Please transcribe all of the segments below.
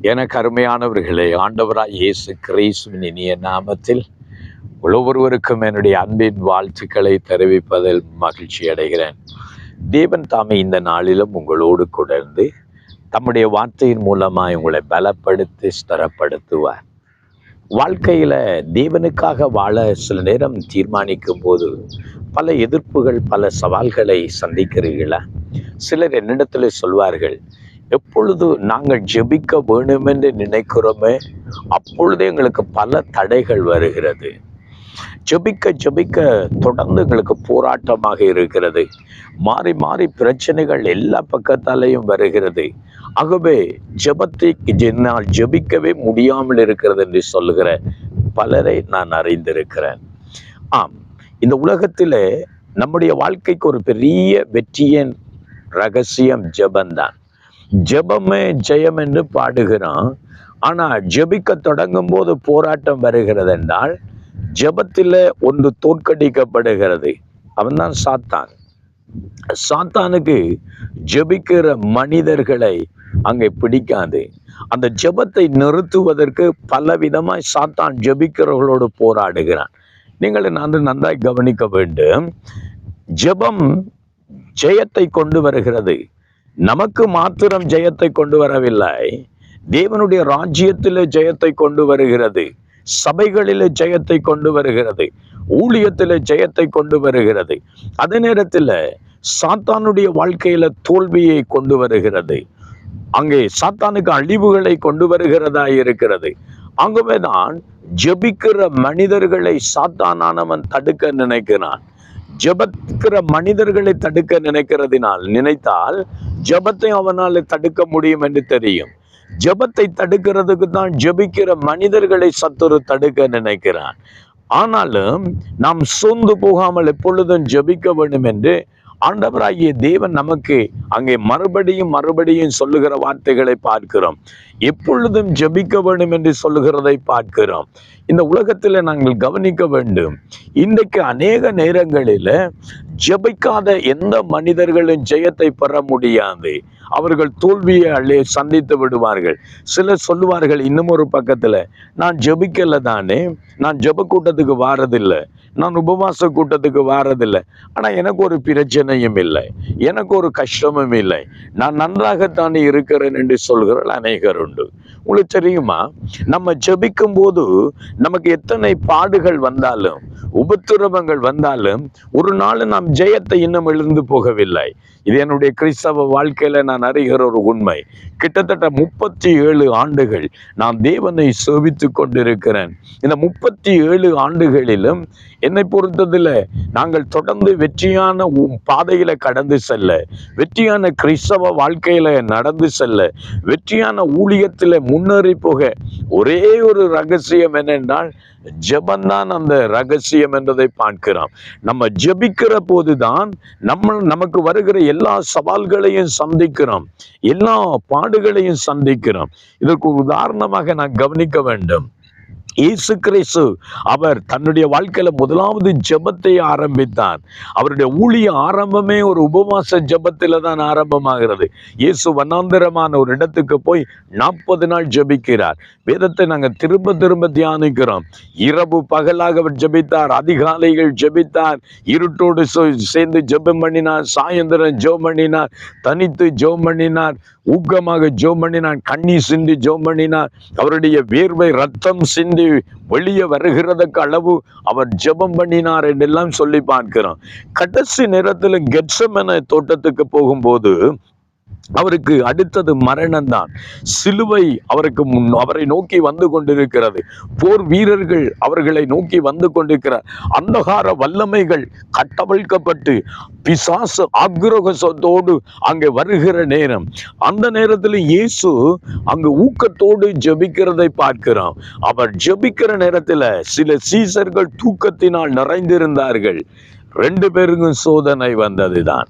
எனக்கு அருமையானவர்களே ஆண்டவராய் இயேசு கிறிஸ்துவின் இனிய நாமத்தில் ஒவ்வொருவருக்கும் என்னுடைய அன்பின் வாழ்த்துக்களை தெரிவிப்பதில் மகிழ்ச்சி அடைகிறேன். தேவன் தாமே இந்த நாளிலும் உங்களோடு தொடர்ந்து தம்முடைய வார்த்தையின் மூலமாய் உங்களை பலப்படுத்தி ஸ்திரப்படுத்துவார். வாழ்க்கையில் தேவனுக்காக வாழ சில நேரம் தீர்மானிக்கும் போது பல எதிர்ப்புகள் பல சவால்களை சந்திக்கிறீர்களா? சிலர் என்னிடத்தில் சொல்வார்கள் எப்பொழுது நாங்கள் ஜெபிக்க வேணும் என்று நினைக்கிறோமே அப்பொழுது எங்களுக்கு பல தடைகள் வருகிறது. ஜெபிக்க ஜெபிக்க தொடர்ந்து எங்களுக்கு போராட்டமாக இருக்கிறது. மாறி மாறி பிரச்சனைகள் எல்லா பக்கத்தாலேயும் வருகிறது. ஆகவே ஜெபத்தை என்னால் ஜெபிக்கவே முடியாமல் இருக்கிறது என்று சொல்லுகிற பலரை நான் அறிந்திருக்கிறேன். ஆம் இந்த உலகத்திலே நம்முடைய வாழ்க்கைக்கு ஒரு பெரிய வெற்றியின் ரகசியம் ஜெபந்தான். ஜெபமே ஜெயம் என்று பாடுகிறான். ஆனா ஜெபிக்க தொடங்கும் போது போராட்டம் வருகிறது என்றால் ஜெபத்தில் ஒன்று தோற்கடிக்கப்படுகிறது. அவன்தான் சாத்தான். சாத்தானுக்கு ஜெபிக்கிற மனிதர்களை அங்கே பிடிக்காது. அந்த ஜெபத்தை நிறுத்துவதற்கு பல விதமாய் சாத்தான் ஜெபிக்கிறவர்களோடு போராடுகிறான். நீங்கள் நான் நன்றாய் கவனிக்க வேண்டும். ஜெபம் ஜெயத்தை கொண்டு வருகிறது. நமக்கு மாத்திரம் ஜெயத்தை கொண்டு வரவில்லை. தேவனுடைய ராஜ்யத்திலே ஜெயத்தை கொண்டு வருகிறது. சபைகளிலே ஜெயத்தை கொண்டு வருகிறது. ஊழியத்திலே ஜெயத்தை கொண்டு வருகிறது. அதே நேரத்தில் சாத்தானுடைய வாழ்க்கையில தோல்வியை கொண்டு வருகிறது. அங்கே சாத்தானுக்கு அழிவுகளை கொண்டு வருகிறதா இருக்கிறது. ஆகவேதான் ஜெபிக்கிற மனிதர்களை சாத்தானானவன் தடுக்க நினைக்கிறான். ஜெபக்கிற மனிதர்களை தடுக்க நினைக்கிறதினால் நினைத்தால் ஜபத்தை அவனால் தடுக்க முடியும் என்று தெரியும். ஜெபத்தை தடுக்கிறதுக்கு தான் ஜெபிக்கிற மனிதர்களை சத்துரு தடுக்க நினைக்கிறான். ஆனாலும் நாம் சோர்ந்து போகாமல் எப்பொழுதும் ஜெபிக்க வேண்டும் என்று ஆண்டவராகிய தேவன் நமக்கு அங்கே மறுபடியும் மறுபடியும் சொல்லுகிற வார்த்தைகளை பார்க்கிறோம். எப்பொழுதும் ஜெபிக்க வேண்டும் என்று சொல்லுகிறதை பார்க்கிறோம். இந்த உலகத்தில் நாங்கள் கவனிக்க வேண்டும். இன்றைக்கு அநேக நேரங்களில் ஜெபிக்காத எந்த மனிதர்களும் ஜெயத்தை பெற முடியாது. அவர்கள் தோல்வியை அள்ளே சந்தித்து விடுவார்கள். சிலர் சொல்லுவார்கள் இன்னும் ஒரு பக்கத்தில். நான் ஜபிக்கல தானே. நான் ஜெப கூட்டத்துக்கு வாரதில்லை. நான் உபவாச கூட்டத்துக்கு வாரதில்லை. ஆனால் எனக்கு ஒரு பிரச்சனையும் இல்லை. எனக்கு ஒரு கஷ்டமும் இல்லை. நான் நன்றாகத்தானே இருக்கிறேன் என்று சொல்கிற அநேகர் உண்டு. உங்களுக்கு தெரியுமா? நம்ம ஜெபிக்கும் போது நமக்கு எத்தனை பாடுகள் வந்தாலும் உபத்திரவங்கள் வந்தாலும் ஒரு நாள் நாம் ஜெயத்தை இன்னும் எழுந்து போகவில்லை. இது என்னுடைய கிறிஸ்தவ வாழ்க்கையில நான் அறிகிற ஒரு உண்மை. கிட்டத்தட்ட முப்பத்தி ஏழு ஆண்டுகள் நான் தேவனை சேவித்து கொண்டிருக்கிறேன். இந்த முப்பத்தி ஏழு ஆண்டுகளிலும் என்னை பொறுத்ததில் நாங்கள் தொடர்ந்து வெற்றியான உ- பாதையில கடந்து செல்ல வெற்றியான கிறிஸ்தவ வாழ்க்கையில நடந்து செல்ல வெற்றியான ஊழியத்தில் முன்னேறி போக ஒரே ஒரு ரகசியம் என்னென்றால் ஜெபந்தான் அந்த ரகசியம் என்பதை பார்க்கிறோம் நம்ம ஜெபிக்கிற போதுதான் நம்ம நமக்கு வருகிற எல்லா சவால்களையும் சந்திக்கிறோம். எல்லா பாடுகளையும் சந்திக்கிறோம். இதற்கு உதாரணமாக நான் கவனிக்க வேண்டும். இயேசு கிறிஸ்து அவர் தன்னுடைய வாழ்க்கையில முதலாவது ஜெபத்தை ஆரம்பித்தார். அவருடைய ஊழிய ஆரம்பமே ஒரு உபவாச ஜெபத்தில தான் ஆரம்பமாகிறது. இயேசு வண்ணாந்திரமான ஒரு இடத்துக்கு போய் நாற்பது நாள் ஜெபிக்கிறார். வேதத்தை நாங்கள் திரும்ப திரும்ப தியானிக்கிறோம். இரவு பகலாக அவர் ஜெபித்தார் அதிகாலைகள் ஜெபித்தார் இருட்டோடு சேர்ந்து ஜெபம் பண்ணினார் சாயந்தரம் ஜெபம் பண்ணினார் தனித்து ஜெபம் பண்ணினார் ஊக்கமாக ஜெபம் பண்ணினான் கண்ணி சிந்தி ஜோம் பண்ணினார் அவருடைய வேர்வை ரத்தம் சிந்தி வெளியே வருகிறதுக்கு அளவு அவர் ஜெபம் பண்ணினார் என்றெல்லாம் சொல்லி பார்க்கிறோம் கடைசி நேரத்தில் கெட்சமென தோட்டத்துக்கு போகும்போது அவருக்கு அடுத்தது மரணம் தான் சிலுவை அவருக்கு முன் அவரை நோக்கி வந்து கொண்டிருக்கிறது. போர் வீரர்கள் அவர்களை நோக்கி வந்து கொண்டிருக்கிறார். அந்தகார வல்லமைகள் கட்டவிழ்க்கப்பட்டு பிசாசு ஆக்ரோகத்தோடு அங்கே வருகிற நேரம். அந்த நேரத்தில் இயேசு அங்கு ஊக்கத்தோடு ஜெபிக்கிறதை பார்க்கிறோம் அவர் ஜெபிக்கிற நேரத்தில் சில சீசர்கள் தூக்கத்தினால் நிறைந்திருந்தார்கள். ரெண்டு பேருக்கும் சோதனை வந்ததுதான்.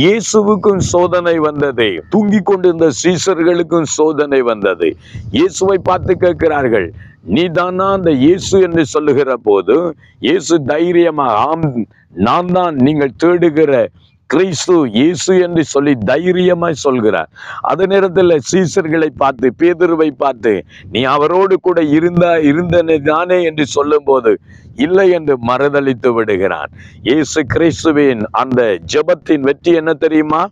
இயேசுவுக்கும் சோதனை வந்தது. தூங்கிக் கொண்டிருந்த சீசர்களுக்கும் சோதனை வந்தது. இயேசுவை பார்த்து கேட்கிறார்கள் நீதானா அந்த இயேசு என்று சொல்லுகிற போது இயேசு தைரியமாக ஆம் நான் தான் நீங்கள் தேடுகிற கிறிஸ்து இயேசு என்று சொல்லி தைரியமாய் சொல்கிறார். அதே நேரத்தில் சீசர்களை பார்த்து பேதுருவை பார்த்து நீ அவரோடு கூட இருந்தா இருந்தனே தானே என்று சொல்லும்போது இல்லை என்று மறுதளித்து விடுகிறான் இயேசு கிறிஸ்துவின் அந்த ஜெபத்தின் வெற்றி என்ன தெரியுமா?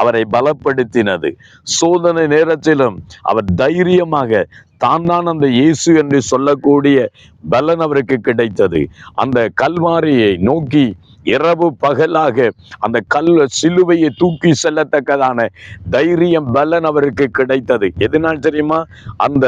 அவரை பலப்படுத்தினது. சோதனை நேரத்திலும் அவர் தைரியமாக தான் தான் அந்த இயேசு என்று சொல்லக்கூடிய பலன் அவருக்கு கிடைத்தது. அந்த கல்வாரியை நோக்கி இரவு பகலாக அந்த கல் சிலுவையை தூக்கி செல்லத்தக்கதான தைரியம் பலன் அவருக்கு கிடைத்தது. எதனால் தெரியுமா? அந்த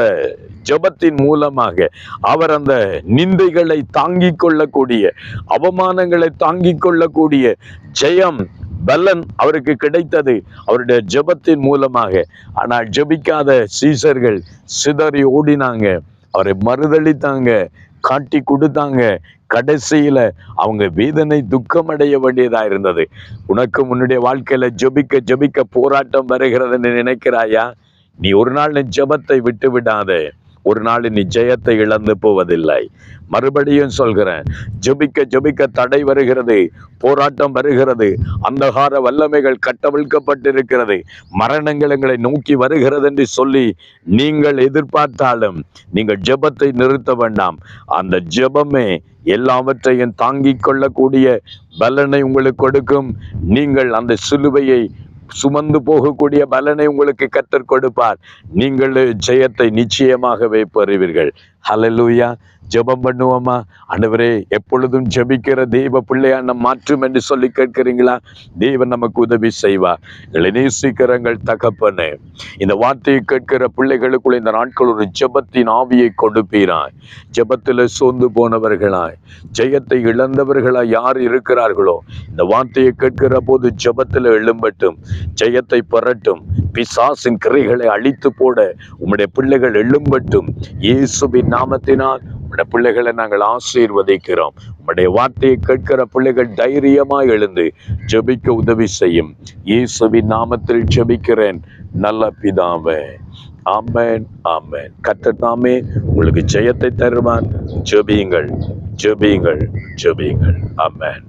ஜெபத்தின் மூலமாக அவர் அந்த நிந்தைகளை தாங்கிக் கொள்ளக்கூடிய அவமானங்களை தாங்கிக் கொள்ளக்கூடிய ஜெயம் பலன் அவருக்கு கிடைத்தது அவருடைய ஜெபத்தின் மூலமாக. ஆனால் ஜெபிக்காத சீசர்கள் சிதறி ஓடினாங்க. அவரை மறுதளித்தாங்க காட்டி கொடுத்தாங்க. கடைசியில அவங்க வேதனை துக்கம் அடைய வேண்டியதா இருந்தது. உனக்கு உன்னுடைய வாழ்க்கையில ஜெபிக்க ஜெபிக்க போராட்டம் வருகிறதுன்னு நினைக்கிறாயா? நீ ஒரு நாள் ஜபத்தை ஜெபத்தை விட்டு விடாதே. ஒரு நாள் நீ ஜெயத்தை இழந்து போவதில்லை. மறுபடியும் சொல்கிறேன் ஜெபிக்க ஜெபிக்க தடை வருகிறது போராட்டம் வருகிறது அந்தகார வல்லமைகள் கட்டவிழ்க்கப்பட்டிருக்கிறது மரணங்கள் எங்களை நோக்கி வருகிறது என்று சொல்லி நீங்கள் எதிர்பார்த்தாலும் நீங்கள் ஜெபத்தை நிறுத்த வேண்டாம். அந்த ஜெபமே எல்லாவற்றையும் தாங்கிக் கொள்ளக்கூடிய பலனை உங்களுக்கு கொடுக்கும். நீங்கள் அந்த சிலுவையை சுமந்து போகக்கூடிய பலனை உங்களுக்கு கற்றுக் கொடுப்பார். நீங்கள் ஜெயத்தை நிச்சயமாகவே பெறுவீர்கள். ஹலலூயா ஜெபம் பண்ணுவோமா? ஆண்டவரே எப்பொழுதும் ஜெபிக்கிற தெய்வ பிள்ளையா நம் மாற்றும் என்று சொல்லி கேட்கிறீங்களா? தெய்வன் நமக்கு உதவி செய்வார் எங்களை நேசிக்கிறங்கள் தகப்பனு. இந்த வார்த்தையை கேட்கிற பிள்ளைகளுக்குள்ள இந்த நாட்கள் ஒரு ஜெபத்தின் ஆவியை கொடுப்பீராய். ஜெபத்தில் சோர்ந்து போனவர்களாய். ஜெயத்தை இழந்தவர்களாய் யார் இருக்கிறார்களோ இந்த வார்த்தையை கேட்கிற போது ஜெபத்தில் எழும்பட்டும் ஜெயத்தை பெறட்டும். பிசாசின் கிரைகளை அழித்து போட உம்முடைய பிள்ளைகள் எழும்பட்டும் இயேசுவின் நாமத்தினால் உம்முடைய பிள்ளைகளை நாங்கள் ஆசீர்வதிக்கிறோம். உம்முடைய வார்த்தையை கேட்கிற பிள்ளைகள் தைரியமாய் எழுந்து ஜெபிக்க உதவி செய்யும். இயேசுவின் நாமத்தில் ஜெபிக்கிறேன். நல்ல பிதாவே. ஆமேன் ஆமேன். கர்த்தர் உங்களுக்கு ஜெயத்தை தருவான் ஜெபியுங்கள் ஜெபியுங்கள் ஜெபியுங்கள். ஆமேன்.